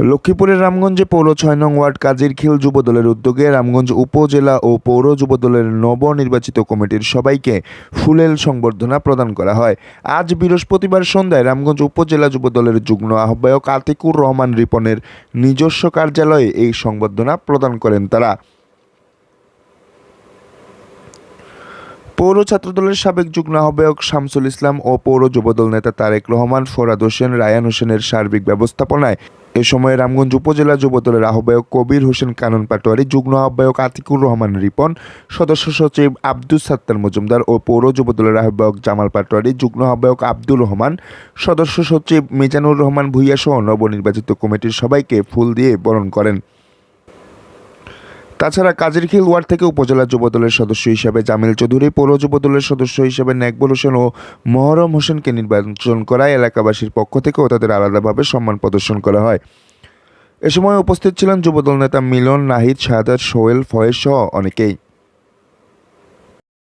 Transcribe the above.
লক্ষ্মীপুরের রামগঞ্জে পৌর ছয় নং ওয়ার্ড কাজিরখিল যুবদলের উদ্যোগে রামগঞ্জ উপজেলা ও পৌর যুবদলের নবনির্বাচিত কমিটির সবাইকে ফুলেল সংবর্ধনা প্রদান করা হয়। আজ বৃহস্পতিবার সন্ধ্যায় রামগঞ্জ উপজেলা যুবদলের যুগ্ম আহ্বায়ক আতিকুর রহমান রিপনের নিজস্ব কার্যালয়ে এই সংবর্ধনা প্রদান করেন তারা। পৌর ছাত্রদলের সাবেক যুগ্ম আহ্বায়ক শামসুল ইসলাম ও পৌর যুবদল নেতা তারেক রহমান, ফরাদ হোসেন, রায়ান হোসেনের সার্বিক ব্যবস্থাপনায় এ সময় রামগঞ্জ উপজেলা যুবদলের আহ্বায়ক কবির হোসেন কানন পাটোয়ারি, যুগ্ম আহ্বায়ক আতিকুর রহমান রিপন, সদস্য সচিব আব্দুল সাত্তার মজুমদার ও পৌর যুবদলের আহ্বায়ক জামাল পাটোয়ারি, যুগ্ম আহ্বায়ক আব্দুর রহমান, সদস্য সচিব মিজানুর রহমান ভূঁইয়া সহ নবনির্বাচিত কমিটির সবাইকে ফুল দিয়ে বরণ করেন। তাছাড়া কাজিরখিল ওয়ার্ড থেকে উপজেলা যুবদলের সদস্য হিসেবে জামিল চৌধুরী পৌর যুবদলের সদস্য হিসেবে নেকবুল হোসেন ও মহরম হোসেনকে নির্বাচন করায় এলাকাবাসীর পক্ষ থেকেও তাদের আলাদাভাবে সম্মান প্রদর্শন করা হয়। এ সময় উপস্থিত ছিলেন যুবদল নেতা মিলন, নাহিদ শাহাদ সোহেল, ফয়েজ সহ অনেকেই।